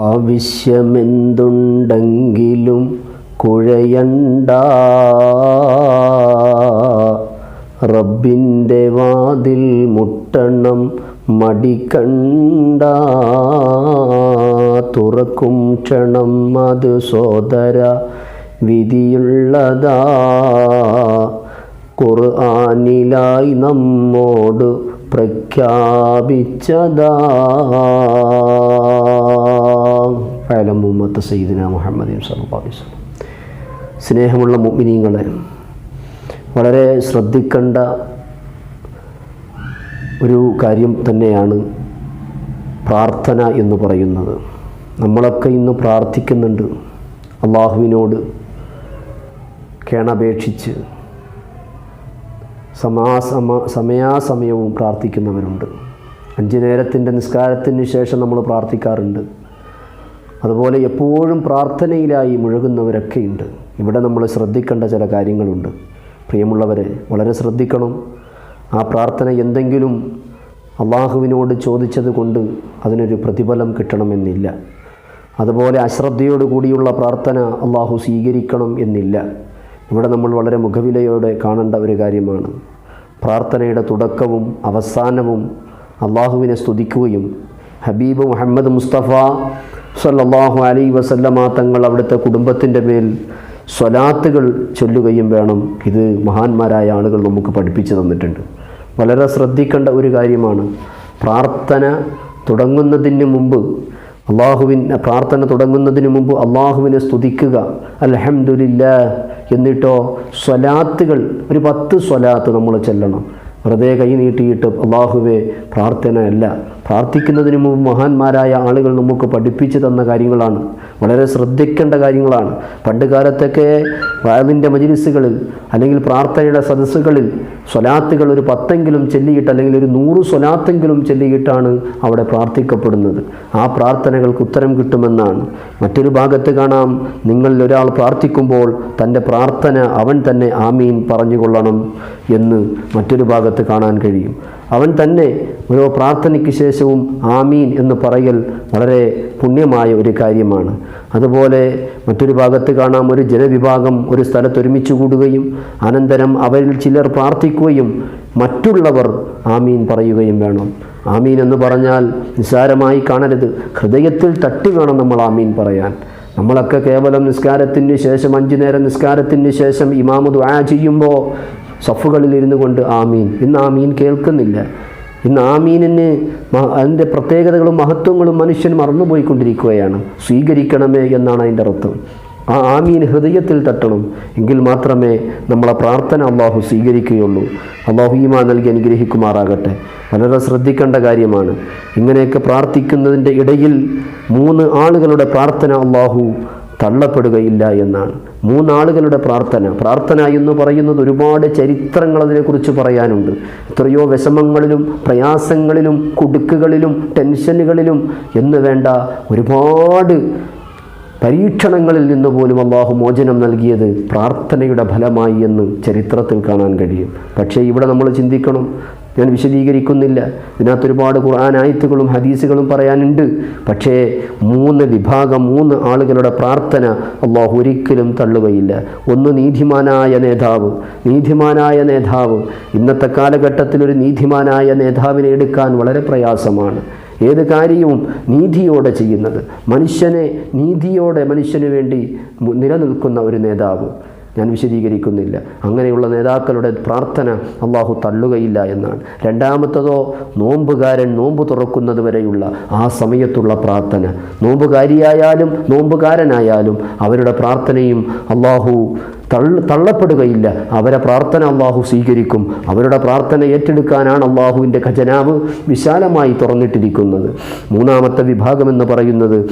ആവശ്യമെന്തുണ്ടെങ്കിലും കുഴയണ്ട. റബ്ബിന്റെ വാതിൽ മുട്ടണം മടിക്കണ്ട. തുറക്കും ക്ഷണം അത് സോദര വിധിയുള്ളതാ. ഖുർആനിലായി നമ്മോട് പ്രഖ്യാപിച്ചതാ. ഫലം മുഹമ്മദ് സയ്യിദിന മുഹമ്മദ് സല്ലാസ് സ്നേഹമുള്ള മുഅ്മിനീങ്ങളെ വളരെ ശ്രദ്ധിക്കേണ്ട ഒരു കാര്യം തന്നെയാണ് പ്രാർത്ഥന എന്ന് പറയുന്നത്. നമ്മളൊക്കെ ഇന്ന് പ്രാർത്ഥിക്കുന്നുണ്ട്. അള്ളാഹുവിനോട് കേണപേക്ഷിച്ച് സമാസമ സമയാസമയവും പ്രാർത്ഥിക്കുന്നവരുണ്ട്. അഞ്ച് നേരത്തിന്റെ നിസ്കാരത്തിന് ശേഷം നമ്മൾ പ്രാർത്ഥിക്കാറുണ്ട്. അതുപോലെ എപ്പോഴും പ്രാർത്ഥനയിലായി മുഴുകുന്നവരൊക്കെയുണ്ട് ഇവിടെ നമ്മൾ ശ്രദ്ധിക്കേണ്ട ചില കാര്യങ്ങളുണ്ട്. പ്രിയമുള്ളവരെ വളരെ ശ്രദ്ധിക്കണം. ആ പ്രാർത്ഥന എന്തെങ്കിലും അള്ളാഹുവിനോട് ചോദിച്ചത് കൊണ്ട് അതിനൊരു പ്രതിഫലം കിട്ടണമെന്നില്ല. അതുപോലെ അശ്രദ്ധയോട് കൂടിയുള്ള പ്രാർത്ഥന അള്ളാഹു സ്വീകരിക്കണം എന്നില്ല. ഇവിടെ നമ്മൾ വളരെ മുഖവിലയോടെ കാണേണ്ട ഒരു കാര്യമാണ്. പ്രാർത്ഥനയുടെ തുടക്കവും അവസാനവും അള്ളാഹുവിനെ സ്തുതിക്കുകയും ഹബീബ് മുഹമ്മദ് മുസ്തഫ സല്ലാഹു അലൈ വസല്ലമ തങ്ങൾ അവിടുത്തെ കുടുംബത്തിന്റെ മേൽ സ്വലാത്തുകൾ ചൊല്ലുകയും വേണം. ഇത് മഹാന്മാരായ ആളുകൾ നമുക്ക് പഠിപ്പിച്ചു തന്നിട്ടുണ്ട്. വളരെ ശ്രദ്ധിക്കേണ്ട ഒരു കാര്യമാണ്. പ്രാർത്ഥന തുടങ്ങുന്നതിന് മുമ്പ് അള്ളാഹുവിൻ പ്രാർത്ഥന തുടങ്ങുന്നതിന് മുമ്പ് അള്ളാഹുവിനെ സ്തുതിക്കുക. അലഹമുല്ല എന്നിട്ടോ സ്വലാത്തുകൾ ഒരു പത്ത് സ്വലാത്ത് നമ്മൾ ചെല്ലണം. വെറുതെ കൈ നീട്ടിയിട്ട് അള്ളാഹുവെ പ്രാർത്ഥനയല്ല. പ്രാർത്ഥിക്കുന്നതിന് മുമ്പ് മഹാന്മാരായ ആളുകൾ നമുക്ക് പഠിപ്പിച്ചു തന്ന കാര്യങ്ങളാണ്. വളരെ ശ്രദ്ധിക്കേണ്ട കാര്യങ്ങളാണ്. പണ്ട് കാലത്തൊക്കെ വയലിന്റെ മജിലിസുകളിൽ അല്ലെങ്കിൽ പ്രാർത്ഥനയുടെ സദസ്സുകളിൽ സ്വലാത്തുകൾ ഒരു പത്തെങ്കിലും ചെല്ലിയിട്ട് അല്ലെങ്കിൽ ഒരു നൂറ് സ്വലാത്തെങ്കിലും ചെല്ലിയിട്ടാണ് അവിടെ പ്രാർത്ഥിക്കപ്പെടുന്നത്. ആ പ്രാർത്ഥനകൾക്ക് ഉത്തരം കിട്ടുമെന്നാണ്. മറ്റൊരു ഭാഗത്ത് കാണാം. നിങ്ങളിൽ ഒരാൾ പ്രാർത്ഥിക്കുമ്പോൾ തന്റെ പ്രാർത്ഥന അവൻ തന്നെ ആമീൻ പറഞ്ഞുകൊള്ളണം എന്ന് മറ്റൊരു ഭാഗത്ത് കാണാൻ കഴിയും. അവൻ തന്നെ ഓരോ പ്രാർത്ഥനയ്ക്ക് ശേഷവും ആമീൻ എന്ന് പറയൽ വളരെ പുണ്യമായ ഒരു കാര്യമാണ്. അതുപോലെ മറ്റൊരു ഭാഗത്ത് കാണാം ഒരു ജനവിഭാഗം ഒരു സ്ഥലത്ത് ഒരുമിച്ച് കൂടുകയും അനന്തരം അവരിൽ ചിലർ പ്രാർത്ഥിക്കുകയും മറ്റുള്ളവർ ആമീൻ പറയുകയും വേണം. ആമീൻ എന്ന് പറഞ്ഞാൽ നിസ്സാരമായി കാണരുത് ഹൃദയത്തിൽ തട്ടി വേണം നമ്മൾ ആമീൻ പറയാൻ. നമ്മളൊക്കെ കേവലം നിസ്കാരത്തിന് ശേഷം അഞ്ചു നേരം നിസ്കാരത്തിന് ശേഷം ഇമാമു ദുആ ചെയ്യുമ്പോൾ സഫുകളിൽ ഇരുന്നു കൊണ്ട് ആമീൻ. ഇന്ന് ആമീൻ കേൾക്കുന്നില്ല. ഇന്ന് ആമീനിന് അതിന്റെ പ്രത്യേകതകളും മഹത്വങ്ങളും മനുഷ്യൻ മറന്നുപോയിക്കൊണ്ടിരിക്കുകയാണ്. സ്വീകരിക്കണമേ എന്നാണ് അതിന്റെ അർത്ഥം. ആ ആമീൻ ഹൃദയത്തിൽ തട്ടണം. എങ്കിൽ മാത്രമേ നമ്മളെ പ്രാർത്ഥന അള്ളാഹു സ്വീകരിക്കുകയുള്ളൂ. അള്ളാഹു ഈമാ നൽകി അനുഗ്രഹിക്കുമാറാകട്ടെ. വളരെ ശ്രദ്ധിക്കേണ്ട കാര്യമാണ്. ഇങ്ങനെയൊക്കെ പ്രാർത്ഥിക്കുന്നതിന്റെ ഇടയിൽ മൂന്ന് ആളുകളുടെ പ്രാർത്ഥന അള്ളാഹു തള്ളപ്പെടുകയില്ല എന്നാണ്. മൂന്നാളുകളുടെ പ്രാർത്ഥന. പ്രാർത്ഥന എന്ന് പറയുന്നത് ഒരുപാട് ചരിത്രങ്ങൾ അതിനെക്കുറിച്ച് പറയാനുണ്ട്. എത്രയോ വിഷമങ്ങളിലും പ്രയാസങ്ങളിലും കുടുക്കുകളിലും ടെൻഷനുകളിലും എന്ന് വേണ്ട ഒരുപാട് പരീക്ഷണങ്ങളിൽ നിന്ന് പോലും അള്ളാഹു മോചനം നൽകിയത് പ്രാർത്ഥനയുടെ ഫലമായി എന്ന് ചരിത്രത്തിൽ കാണാൻ കഴിയും. പക്ഷേ ഇവിടെ നമ്മൾ ചിന്തിക്കണം. ഞാൻ വിശദീകരിക്കുന്നില്ല. ഇതിനകത്ത് ഒരുപാട് ഖുർആൻ ആയത്തുകളും ഹദീസുകളും പറയാനുണ്ട്. പക്ഷേ മൂന്ന് വിഭാഗം മൂന്ന് ആളുകളുടെ പ്രാർത്ഥന അള്ളാഹു ഒരിക്കലും തള്ളുകയില്ല. ഒന്ന് നീതിമാനായ നേതാവ്. നീതിമാനായ നേതാവ്. ഇന്നത്തെ കാലഘട്ടത്തിൽ ഒരു നീതിമാനായ നേതാവിനെ എടുക്കാൻ വളരെ പ്രയാസമാണ്. ഏത് കാര്യവും നീതിയോടെ ചെയ്യുന്നത്. മനുഷ്യനെ നീതിയോടെ മനുഷ്യന് വേണ്ടി നിലനിൽക്കുന്ന ഒരു നേതാവ്. ഞാൻ വിശദീകരിക്കുന്നില്ല. അങ്ങനെയുള്ള നേതാക്കളുടെ പ്രാർത്ഥന അള്ളാഹു തള്ളുകയില്ല എന്നാണ്. രണ്ടാമത്തതോ നോമ്പുകാരൻ നോമ്പ് തുറക്കുന്നത് വരെയുള്ള ആ സമയത്തുള്ള പ്രാർത്ഥന. നോമ്പുകാരിയായാലും നോമ്പുകാരനായാലും അവരുടെ പ്രാർത്ഥനയും അള്ളാഹു തള്ള തള്ളപ്പെടുകയില്ല. അവരെ പ്രാർത്ഥന അള്ളാഹു സ്വീകരിക്കും. അവരുടെ പ്രാർത്ഥന ഏറ്റെടുക്കാനാണ് അള്ളാഹുവിന്റെ ഖജനാവ് വിശാലമായി തുറന്നിട്ടിരിക്കുന്നത്. മൂന്നാമത്തെ വിഭാഗം എന്ന് പറയുന്നത്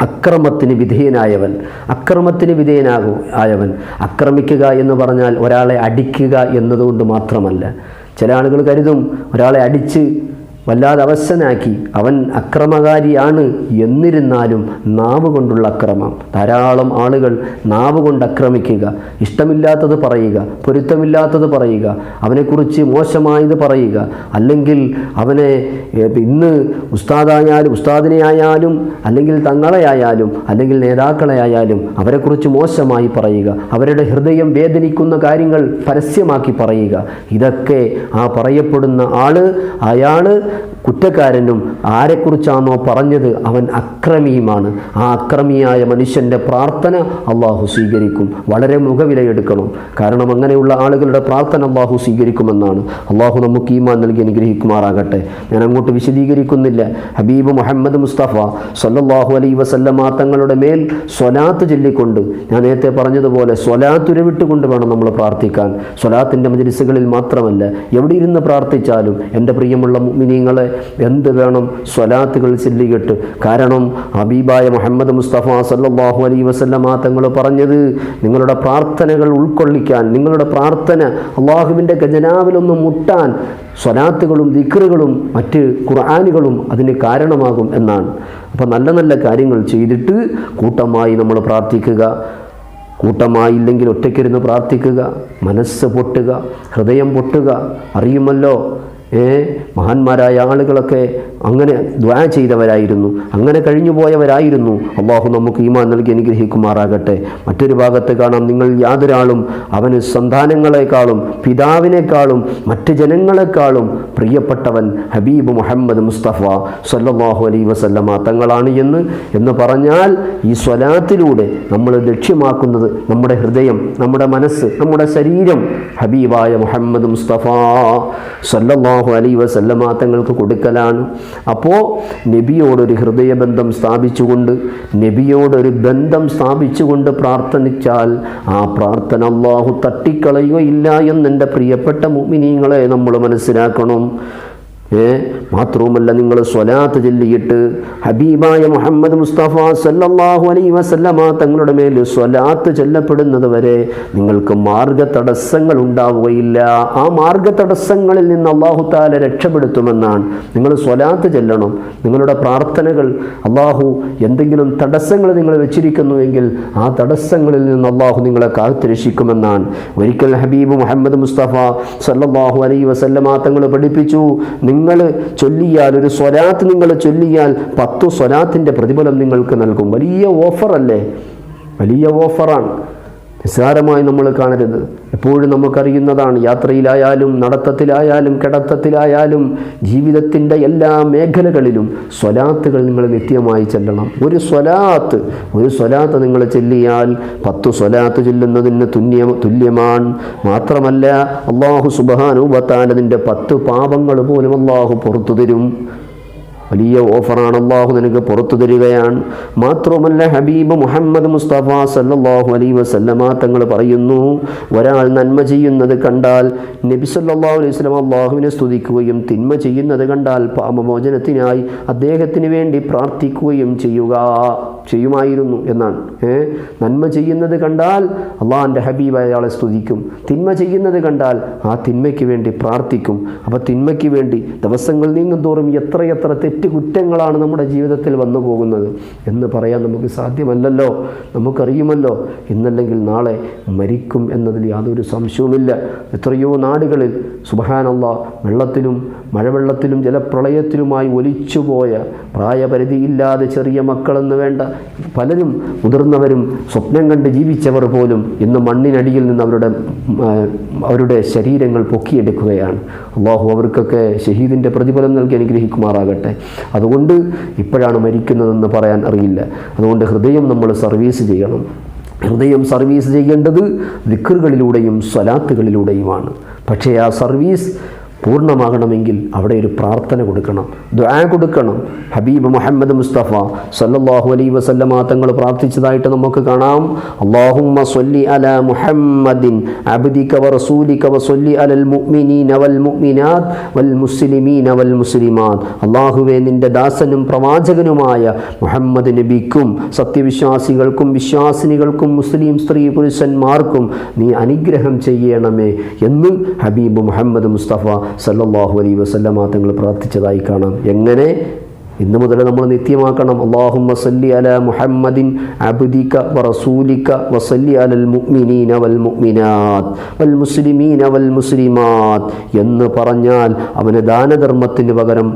അക്രമത്തിന് വിധേയനായവൻ. അക്രമത്തിന് വിധേയനാകും ആയവൻ. അക്രമിക്കുക എന്ന് പറഞ്ഞാൽ ഒരാളെ അടിക്കുക എന്നതുകൊണ്ട് മാത്രമല്ല. ചില ആളുകൾ കരുതും ഒരാളെ അടിച്ച് വല്ലാതെ അവസനാക്കി അവൻ അക്രമകാരിയാണ് എന്നിരുന്നാലും നാവ് കൊണ്ടുള്ള അക്രമം. ധാരാളം ആളുകൾ നാവ് കൊണ്ട് അക്രമിക്കുക. ഇഷ്ടമില്ലാത്തത് പറയുക. പൊരുത്തമില്ലാത്തത് പറയുക. അവനെക്കുറിച്ച് മോശമായത് പറയുക. അല്ലെങ്കിൽ അവനെ ഇന്ന് ഉസ്താദായാലും ഉസ്താദിനെ ആയാലും അല്ലെങ്കിൽ തങ്ങളെ ആയാലും അല്ലെങ്കിൽ നേതാക്കളെ ആയാലും അവരെക്കുറിച്ച് മോശമായി പറയുക. അവരുടെ ഹൃദയം വേദനിക്കുന്ന കാര്യങ്ങൾ പരസ്യമാക്കി പറയുക. ഇതൊക്കെ ആ പറയപ്പെടുന്ന ആൾ അയാൾ കുറ്റക്കാരനും ആരെക്കുറിച്ചാണോ പറഞ്ഞത് അവൻ അക്രമിയുമാണ്. ആ അക്രമിയായ മനുഷ്യന്റെ പ്രാർത്ഥന അള്ളാഹു സ്വീകരിക്കും. വളരെ മുഖവിലയെടുക്കണം. കാരണം അങ്ങനെയുള്ള ആളുകളുടെ പ്രാർത്ഥന അള്ളാഹു സ്വീകരിക്കുമെന്നാണ്. അള്ളാഹു നമുക്ക് ഈമാൻ നൽകി അനുഗ്രഹിക്കുമാറാകട്ടെ. ഞാൻ അങ്ങോട്ട് വിശദീകരിക്കുന്നില്ല. ഹബീബ് മുഹമ്മദ് മുസ്തഫ സല്ലല്ലാഹു അലൈ വസല്ലമ തങ്ങളുടെ മേൽ സ്വലാത്ത് ചൊല്ലിക്കൊണ്ട് ഞാൻ നേരത്തെ പറഞ്ഞതുപോലെ സ്വലാത്തുരവിട്ടുകൊണ്ട് വേണം നമ്മൾ പ്രാർത്ഥിക്കാൻ. സ്വലാത്തിന്റെ മജലിസുകളിൽ മാത്രമല്ല എവിടെ ഇരുന്ന് പ്രാർത്ഥിച്ചാലും എന്റെ പ്രിയമുള്ള മുഅ്മിനീങ്ങളെ എന്ത് വേണം? സ്വലാത്തുകൾ ചൊല്ലിയിട്ട് കാരണം ഹബീബായ മുഹമ്മദ് മുസ്തഫ സല്ലാഹു അലൈ വസല്ലമ തങ്ങൾ പറഞ്ഞത് നിങ്ങളുടെ പ്രാർത്ഥനകൾ ഉൾക്കൊള്ളിക്കാൻ നിങ്ങളുടെ പ്രാർത്ഥന അള്ളാഹുവിന്റെ ഖജനാവിലൊന്ന് മുട്ടാൻ സ്വലാത്തുകളും ദിക്റുകളും മറ്റ് ഖുർആാനുകളും അതിന് കാരണമാകും എന്നാണ്. അപ്പോൾ നല്ല നല്ല കാര്യങ്ങൾ ചെയ്തിട്ട് കൂട്ടമായി നമ്മൾ പ്രാർത്ഥിക്കുക. കൂട്ടമായില്ലെങ്കിൽ ഒറ്റയ്ക്കിരുന്ന് പ്രാർത്ഥിക്കുക. മനസ്സ് പൊട്ടുക. ഹൃദയം പൊട്ടുക. അറിയുമല്ലോ? ഏ? മഹാന്മാരായ ആളുകളൊക്കെ അങ്ങനെ ദ്വാ ചെയ്തവരായിരുന്നു. അങ്ങനെ കഴിഞ്ഞു പോയവരായിരുന്നു അള്ളാഹു നമുക്ക് ഈമാൻ നൽകി അനുഗ്രഹിക്കുമാറാകട്ടെ. മറ്റൊരു ഭാഗത്ത് കാണാം നിങ്ങൾ യാതൊരാളും അവന് സന്താനങ്ങളെക്കാളും പിതാവിനേക്കാളും മറ്റ് ജനങ്ങളെക്കാളും പ്രിയപ്പെട്ടവൻ ഹബീബ് മുഹമ്മദ് മുസ്തഫ സല്ലാഹു അലൈ വസല്ലമ തങ്ങളാണ് എന്ന് എന്ന് പറഞ്ഞാൽ ഈ സ്വലാത്തിലൂടെ നമ്മൾ ലക്ഷ്യമാക്കുന്നത് നമ്മുടെ ഹൃദയം നമ്മുടെ മനസ്സ് നമ്മുടെ ശരീരം ഹബീബായ മുഹമ്മദ് മുസ്തഫ സല്ലല്ലാഹു അലൈ വസല്ലമ തങ്ങൾക്ക് കൊടുക്കലാണ്. അപ്പോൾ നബിയോടൊരു ഹൃദയബന്ധം സ്ഥാപിച്ചുകൊണ്ട് നബിയോടൊരു ബന്ധം സ്ഥാപിച്ചുകൊണ്ട് പ്രാർത്ഥനിച്ചാൽ ആ പ്രാർത്ഥന അള്ളാഹു തട്ടിക്കളയുകയില്ല എന്നെന്റെ പ്രിയപ്പെട്ട മുമിനീങ്ങളെ നമ്മൾ മനസ്സിലാക്കണം. മാത്രവുമല്ല നിങ്ങൾ സ്വലാത്ത് ചൊല്ലിയിട്ട് ഹബീബായ മുഹമ്മദ് മുസ്തഫ സല്ലാഹു അലൈ വസല്ലമ തങ്ങളുടെ മേൽ സ്വലാത്ത് ചൊല്ലപ്പെടുന്നത് വരെ നിങ്ങൾക്ക് മാർഗ തടസ്സങ്ങൾ ഉണ്ടാവുകയില്ല. ആ മാർഗ തടസ്സങ്ങളിൽ നിന്ന് അള്ളാഹു താല രക്ഷപ്പെടുത്തുമെന്നാണ്. നിങ്ങൾ സ്വലാത്ത് ചെല്ലണം. നിങ്ങളുടെ പ്രാർത്ഥനകൾ അള്ളാഹു എന്തെങ്കിലും തടസ്സങ്ങൾ നിങ്ങൾ വെച്ചിരിക്കുന്നുവെങ്കിൽ ആ തടസ്സങ്ങളിൽ നിന്ന് അള്ളാഹു നിങ്ങളെ കാത്തുരക്ഷിക്കുമെന്നാണ്. ഒരിക്കൽ ഹബീബ് മുഹമ്മദ് മുസ്തഫ സല്ലാഹു അലൈ വസല്ലമ തങ്ങൾ പഠിപ്പിച്ചു. നിങ്ങൾ ചൊല്ലിയാൽ ഒരു സ്വലാത്ത് നിങ്ങൾ ചൊല്ലിയാൽ പത്തു സ്വലാത്തിന്റെ പ്രതിഫലം നിങ്ങൾക്ക് നൽകും. വലിയ ഓഫറല്ലേ വലിയ ഓഫറാണ് നിസ്സാരമായി നമ്മൾ കാണരുത്. എപ്പോഴും നമുക്കറിയുന്നതാണ് യാത്രയിലായാലും നടത്തത്തിലായാലും കിടത്തത്തിലായാലും ജീവിതത്തിന്റെ എല്ലാ മേഖലകളിലും സ്വലാത്തുകൾ നിങ്ങൾ നിത്യമായി ചെല്ലണം. ഒരു സ്വലാത്ത് ഒരു സ്വലാത്ത് നിങ്ങൾ ചെല്ലിയാൽ പത്ത് സ്വലാത്ത് ചെല്ലുന്നതിന് തുല്യ തുല്യമാണ് മാത്രമല്ല അള്ളാഹു സുബാനുബത്താനതിന്റെ പത്ത് പാപങ്ങൾ പോലും അള്ളാഹു പുറത്തു തരും. വലിയ ഓഫറാണ് അള്ളാഹു നിനക്ക് പുറത്തു തരികയാണ്. മാത്രമല്ല ഹബീബ് മുഹമ്മദ് മുസ്തഫ സല്ലാഹു അലൈ വസല്ലമ തങ്ങൾ പറയുന്നു ഒരാൾ നന്മ ചെയ്യുന്നത് കണ്ടാൽ നബി സല്ലല്ലാഹു അലൈഹി സ്വലം അള്ളാഹുവിനെ സ്തുതിക്കുകയും തിന്മ ചെയ്യുന്നത് കണ്ടാൽ പാപമോചനത്തിനായി അദ്ദേഹത്തിന് വേണ്ടി പ്രാർത്ഥിക്കുകയും ചെയ്യുക ചെയ്യുമായിരുന്നു എന്നാണ്. ഏ? നന്മ ചെയ്യുന്നത് കണ്ടാൽ അള്ളാഹിന്റെ ഹബീബ് അയാളെ സ്തുതിക്കും. തിന്മ ചെയ്യുന്നത് കണ്ടാൽ ആ തിന്മയ്ക്ക് വേണ്ടി പ്രാർത്ഥിക്കും. അപ്പോൾ തിന്മയ്ക്ക് വേണ്ടി ദിവസങ്ങൾ നീങ്ങും തോറും എത്രയെത്ര കുറ്റങ്ങളാണ് നമ്മുടെ ജീവിതത്തിൽ വന്നു പോകുന്നത്. എന്ന് പറയാൻ നമുക്ക് സാധ്യമല്ലല്ലോ. നമുക്കറിയുമല്ലോ. ഇന്നല്ലെങ്കിൽ നാളെ മരിക്കും എന്നതിൽ യാതൊരു സംശയവുമില്ല. എത്രയോ നാടുകളിൽ സുബഹാനല്ല വെള്ളത്തിലും മഴവെള്ളത്തിലും ജലപ്രളയത്തിലുമായി ഒലിച്ചുപോയ പ്രായപരിധിയില്ലാതെ ചെറിയ മക്കളെന്ന് വേണ്ട പലരും മുതിർന്നവരും സ്വപ്നം കണ്ട് ജീവിച്ചവർ പോലും ഇന്ന് മണ്ണിനടിയിൽ നിന്ന് അവരുടെ അവരുടെ ശരീരങ്ങൾ പൊക്കിയെടുക്കുകയാണ്. അള്ളാഹു അവർക്കൊക്കെ ഷഹീദിന്റെ പ്രതിഫലം നൽകി അനുഗ്രഹിക്കുമാറാകട്ടെ. അതുകൊണ്ട് ഇപ്പോഴാണ് മരിക്കുന്നതെന്ന് പറയാൻ അറിയില്ല. അതുകൊണ്ട് ഹൃദയം നമ്മൾ സർവീസ് ചെയ്യണം. ഹൃദയം സർവീസ് ചെയ്യേണ്ടത് ദിക്കറുകളിലൂടെയും സ്വലാത്തുകളിലൂടെയുമാണ്. പക്ഷേ ആ സർവീസ് പൂർണമാകണമെങ്കിൽ അവിടെ ഒരു പ്രാർത്ഥന കൊടുക്കണം ദ്വാ കൊടുക്കണം. ഹബീബ് മുഹമ്മദ് മുസ്തഫ സല്ലല്ലാഹു അലൈഹി വസല്ലമ തങ്ങൾ പ്രാർത്ഥിച്ചതായിട്ട് നമുക്ക് കാണാം. അല്ലാഹുമ്മ സൊല്ലി അല മുഹമ്മദിൻ അബ്ദിക വറസൂലിക വസല്ലി അലൽ മുഅ്മിനീന വൽ മുഅ്മിനാത്ത് വൽ മുസ്ലിമീന വൽ മുസ്ലിമാത്ത് അല്ലാഹുവേ നിന്റെ ദാസനും പ്രവാചകനുമായ മുഹമ്മദ് നബിക്കും സത്യവിശ്വാസികൾക്കും വിശ്വാസിനികൾക്കും മുസ്ലിം സ്ത്രീ പുരുഷന്മാർക്കും നീ അനുഗ്രഹം ചെയ്യണമേ എന്ന് ഹബീബ് മുഹമ്മദ് മുസ്തഫ സല്ലല്ലാഹു അലൈഹി വസല്ലമ തങ്ങൾ പ്രാർത്ഥിച്ചതായി കാണാം. എങ്ങനെ? ഇന്ന് മുതൽ നമ്മൾ നിത്യമാക്കണം. അള്ളാഹു വസല്ലി അല മുഹമ്മദിൻ അബ്ദിക വറസൂലിക വസല്ലി അലൽ മുഅ്മിനീന വൽ മുഅ്മിനാത്ത് വൽ മുസ്ലിമീന വൽ മുസ്ലിമാത് എന്ന് പറഞ്ഞാൽ അവന് ദാനധർമ്മത്തിന് പകരം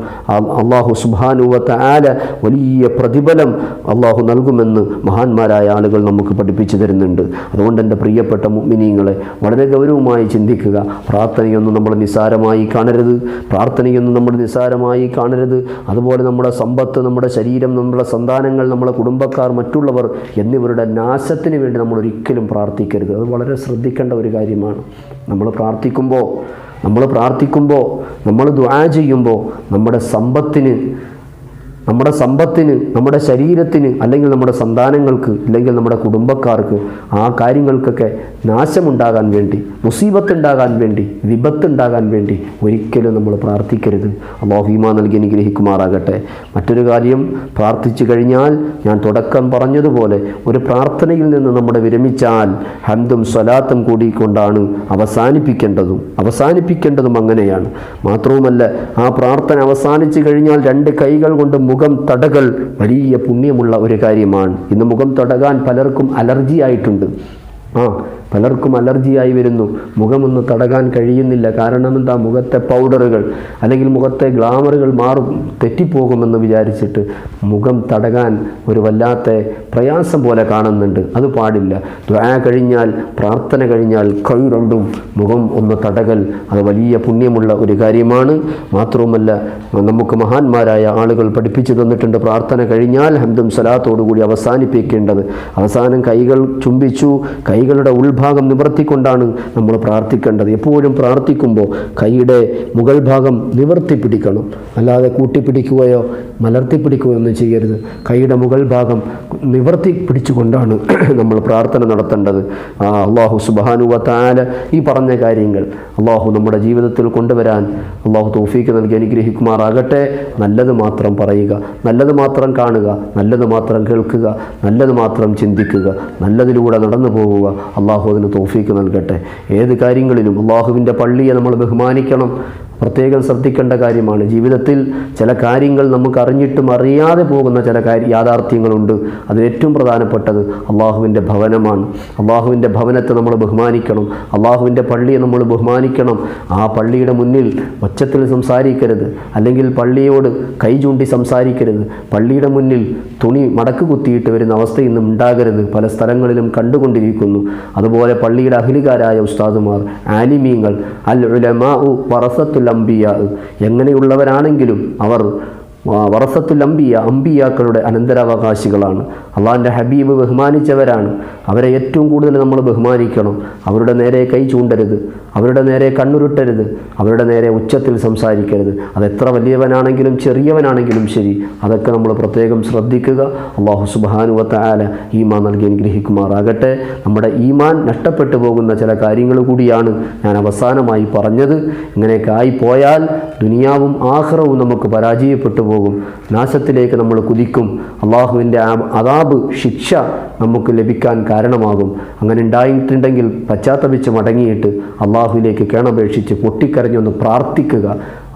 അള്ളാഹു സുബ്ഹാനഹു ആല വലിയ പ്രതിഫലം അള്ളാഹു നൽകുമെന്ന് മഹാന്മാരായ ആളുകൾ നമുക്ക് പഠിപ്പിച്ചു തരുന്നുണ്ട്. അതുകൊണ്ട് എന്റെ പ്രിയപ്പെട്ട മുഅ്മിനീങ്ങളെ വളരെ ഗൗരവമായി ചിന്തിക്കുക. പ്രാർത്ഥനയൊന്നും നമ്മൾ നിസ്സാരമായി കാണരുത്. പ്രാർത്ഥനയൊന്നും നമ്മൾ നിസ്സാരമായി കാണരുത്. അതുപോലെ നമ്മുടെ സമ്പത്ത് നമ്മുടെ ശരീരം നമ്മുടെ സന്താനങ്ങൾ നമ്മുടെ കുടുംബക്കാർ മറ്റുള്ളവർ എന്നിവരുടെ നാശത്തിന് വേണ്ടി നമ്മൾ ഒരിക്കലും പ്രാർത്ഥിക്കരുത്. അത് വളരെ ശ്രദ്ധിക്കേണ്ട ഒരു കാര്യമാണ്. നമ്മൾ പ്രാർത്ഥിക്കുമ്പോൾ നമ്മൾ പ്രാർത്ഥിക്കുമ്പോൾ നമ്മൾ ദ്വാ ചെയ്യുമ്പോൾ നമ്മുടെ സമ്പത്തിന് നമ്മുടെ സമ്പത്തിന് നമ്മുടെ ശരീരത്തിന് അല്ലെങ്കിൽ നമ്മുടെ സന്താനങ്ങൾക്ക് അല്ലെങ്കിൽ നമ്മുടെ കുടുംബക്കാർക്ക് ആ കാര്യങ്ങൾക്കൊക്കെ നാശമുണ്ടാകാൻ വേണ്ടി മുസീബത്തുണ്ടാകാൻ വേണ്ടി വിപത്തുണ്ടാകാൻ വേണ്ടി ഒരിക്കലും നമ്മൾ പ്രാർത്ഥിക്കരുത്. അള്ളാഹുമ നൽകി അനുഗ്രഹിക്കുമാറാകട്ടെ. മറ്റൊരു കാര്യം പ്രാർത്ഥിച്ചു കഴിഞ്ഞാൽ ഞാൻ തുടക്കം പറഞ്ഞതുപോലെ ഒരു പ്രാർത്ഥനയിൽ നിന്ന് നമ്മുടെ വിരമിച്ചാൽ ഹന്തും സ്വലാത്തും കൂടിക്കൊണ്ടാണ് അവസാനിപ്പിക്കേണ്ടതും അവസാനിപ്പിക്കേണ്ടതും അങ്ങനെയാണ്. മാത്രവുമല്ല ആ പ്രാർത്ഥന അവസാനിച്ചു കഴിഞ്ഞാൽ രണ്ട് കൈകൾ കൊണ്ട് മുഖം തടകൾ വലിയ പുണ്യമുള്ള ഒരു കാര്യമാണ്. ഇന്ന് മുഖം തടകാൻ പലർക്കും അലർജി ആയിട്ടുണ്ട്. ആ പലർക്കും അലർജിയായി വരുന്നു. മുഖമൊന്ന് തടകാൻ കഴിയുന്നില്ല. കാരണം എന്താ? മുഖത്തെ പൗഡറുകൾ അല്ലെങ്കിൽ മുഖത്തെ ഗ്ലാമറുകൾ മാറും. തെറ്റിപ്പോകുമെന്ന് വിചാരിച്ചിട്ട് മുഖം തടകാൻ ഒരു വല്ലാത്ത പ്രയാസം പോലെ കാണുന്നുണ്ട്. അത് പാടില്ല. ദ്വാ കഴിഞ്ഞാൽ പ്രാർത്ഥന കഴിഞ്ഞാൽ കൈ രണ്ടും മുഖം ഒന്ന് തടകൽ. അത് വലിയ പുണ്യമുള്ള ഒരു കാര്യമാണ്. മാത്രവുമല്ല നമുക്ക് മഹാന്മാരായ ആളുകൾ പഠിപ്പിച്ചു തന്നിട്ടുണ്ട് പ്രാർത്ഥന കഴിഞ്ഞാൽ ഹംദും സലാത്തോടുകൂടി അവസാനിപ്പിക്കേണ്ടത്. അവസാനം കൈകൾ ചുംബിച്ചു. കൈകളുടെ ഉൾഭാഗം നിവർത്തിക്കൊണ്ടാണ് നമ്മൾ പ്രാർത്ഥിക്കേണ്ടത്. എപ്പോഴും പ്രാർത്ഥിക്കുമ്പോൾ കൈയുടെ മുകൾ ഭാഗം നിവർത്തി പിടിക്കണം. അല്ലാതെ കൂട്ടിപ്പിടിക്കുകയോ മലർത്തി പിടിക്കുകയോ ഒന്നും ചെയ്യരുത്. കൈയുടെ മുകൾ ഭാഗം നിവർത്തി പിടിച്ചുകൊണ്ടാണ് നമ്മൾ പ്രാർത്ഥന നടത്തേണ്ടത്. ആ അള്ളാഹു സുബാനുവ താല ഈ പറഞ്ഞ കാര്യങ്ങൾ അള്ളാഹു നമ്മുടെ ജീവിതത്തിൽ കൊണ്ടുവരാൻ അള്ളാഹു തോഫീക്ക് നൽകി അനുഗ്രഹിക്കുമാറാകട്ടെ. നല്ലത് മാത്രം പറയുക. നല്ലത് മാത്രം കാണുക. നല്ലത് മാത്രം കേൾക്കുക. നല്ലത് മാത്രം ചിന്തിക്കുക. നല്ലതിലൂടെ നടന്നു പോകുക അള്ളാഹു അതിന് തോഫീക്ക് നൽകട്ടെ. ഏത് കാര്യങ്ങളിലും അള്ളാഹുവിന്റെ പള്ളിയെ നമ്മൾ ബഹുമാനിക്കണം. പ്രത്യേകം ശ്രദ്ധിക്കേണ്ട കാര്യമാണ്. ജീവിതത്തിൽ ചില കാര്യങ്ങൾ നമുക്ക് അറിഞ്ഞിട്ടും അറിയാതെ പോകുന്ന ചില കാര്യ യാഥാർത്ഥ്യങ്ങളുണ്ട്. അത് ഏറ്റവും പ്രധാനപ്പെട്ടത് അള്ളാഹുവിന്റെ ഭവനമാണ്. അള്ളാഹുവിന്റെ ഭവനത്തെ നമ്മൾ ബഹുമാനിക്കണം. അള്ളാഹുവിന്റെ പള്ളിയെ നമ്മൾ ബഹുമാനിക്കണം. ആ പള്ളിയുടെ മുന്നിൽ ഒച്ചത്തിൽ സംസാരിക്കരുത്. അല്ലെങ്കിൽ പള്ളിയോട് കൈ ചൂണ്ടി സംസാരിക്കരുത്. പള്ളിയുടെ മുന്നിൽ തുണി മടക്ക് കുത്തിയിട്ട് വരുന്ന അവസ്ഥ ഇന്നും ഉണ്ടാകരുത്. പല സ്ഥലങ്ങളിലും കണ്ടുകൊണ്ടിരിക്കുന്നു. അതുപോലെ പള്ളിയുടെ അഖിലുകാരായ ഉസ്താദുമാർ ആലിമീങ്ങൾ അൽ ഉലമാ വറസത്തുൽ അംബിയ എങ്ങനെയുള്ളവരാണെങ്കിലും അവർ വറസത്തുൽ അംബിയ അംബിയാക്കളുടെ അനന്തരാവകാശികളാണ്. അള്ളാഹിന്റെ ഹബീബ് ബഹുമാനിച്ചവരാണ്. അവരെ ഏറ്റവും കൂടുതൽ നമ്മൾ ബഹുമാനിക്കണം. അവരുടെ നേരെ കൈ ചൂണ്ടരുത്. അവരുടെ നേരെ കണ്ണുരുട്ടരുത്. അവരുടെ നേരെ ഉച്ചത്തിൽ സംസാരിക്കരുത്. അത് എത്ര വലിയവനാണെങ്കിലും ചെറിയവനാണെങ്കിലും ശരി. അതൊക്കെ നമ്മൾ പ്രത്യേകം ശ്രദ്ധിക്കുക. അള്ളാഹു സുബാനുവത്ത ആല ഈമാൻ നൽകി അനുഗ്രഹിക്കുമാറാകട്ടെ. നമ്മുടെ ഈമാൻ നഷ്ടപ്പെട്ടു പോകുന്ന ചില കാര്യങ്ങൾ കൂടിയാണ് ഞാൻ അവസാനമായി പറഞ്ഞത്. ഇങ്ങനെയൊക്കെ ആയിപ്പോയാൽ ദുനിയാവും ആഹ്റവും നമുക്ക് പരാജയപ്പെട്ടു പോകും. നാശത്തിലേക്ക് നമ്മൾ കുതിക്കും. അള്ളാഹുവിന്റെ അതാബ് ശിക്ഷ നമുക്ക് ലഭിക്കാൻ കാരണമാകും. അങ്ങനെ ഉണ്ടായിട്ടുണ്ടെങ്കിൽ പശ്ചാത്തപിച്ച് മടങ്ങിയിട്ട് അള്ളാഹുവിലേക്ക് കേണപേക്ഷിച്ച് പൊട്ടിക്കരഞ്ഞൊന്ന് പ്രാർത്ഥിക്കുക.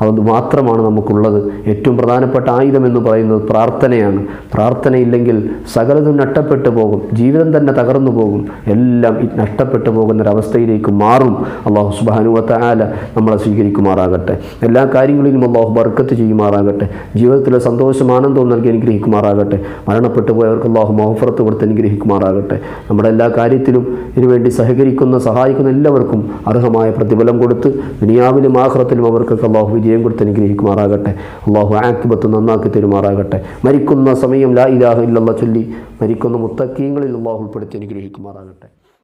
അത് മാത്രമാണ് നമുക്കുള്ളത്. ഏറ്റവും പ്രധാനപ്പെട്ട ആയുധം എന്ന് പറയുന്നത് പ്രാർത്ഥനയാണ്. പ്രാർത്ഥനയില്ലെങ്കിൽ സകലതും നഷ്ടപ്പെട്ടു പോകും. ജീവിതം തന്നെ തകർന്നു പോകും. എല്ലാം നഷ്ടപ്പെട്ടു പോകുന്നൊരവസ്ഥയിലേക്ക് മാറും. അള്ളാഹു സുബാനുവത്ത ആല നമ്മളെ സ്വീകരിക്കുമാറാകട്ടെ. എല്ലാ കാര്യങ്ങളിലും അള്ളാഹു ബർക്കത്ത് ചെയ്യുമാറാകട്ടെ. ജീവിതത്തിലെ സന്തോഷം ആനന്ദവും നൽകി അനുഗ്രഹിക്കുമാറാകട്ടെ. മരണപ്പെട്ടു പോയവർക്ക് അള്ളാഹു മോഹഫറത്ത് കൊടുത്ത് അനുഗ്രഹിക്കുമാറാകട്ടെ. നമ്മുടെ എല്ലാ കാര്യത്തിലും ഇതിനുവേണ്ടി സഹകരിക്കുന്ന സഹായിക്കുന്ന എല്ലാവർക്കും അർഹമായ പ്രതിഫലം കൊടുത്ത് ദുനിയാവിലും ആഹ്റത്തിലും അവർക്കൊക്കെ അള്ളാഹു വിജയം കൊടുത്ത് അനുഗ്രഹിക്കുമാറാകട്ടെ. അള്ളാഹു ആക്കിബത്ത് നന്നാക്കി തരുമാറാകട്ടെ. മരിക്കുന്ന സമയം ലാ ഇലാഹ ഇല്ലല്ലാ ചൊല്ലി മരിക്കുന്ന മുത്തക്കീങ്ങളിൽ അള്ളാഹു ഉൾപ്പെടുത്തി അനുഗ്രഹിക്കുമാറാകട്ടെ.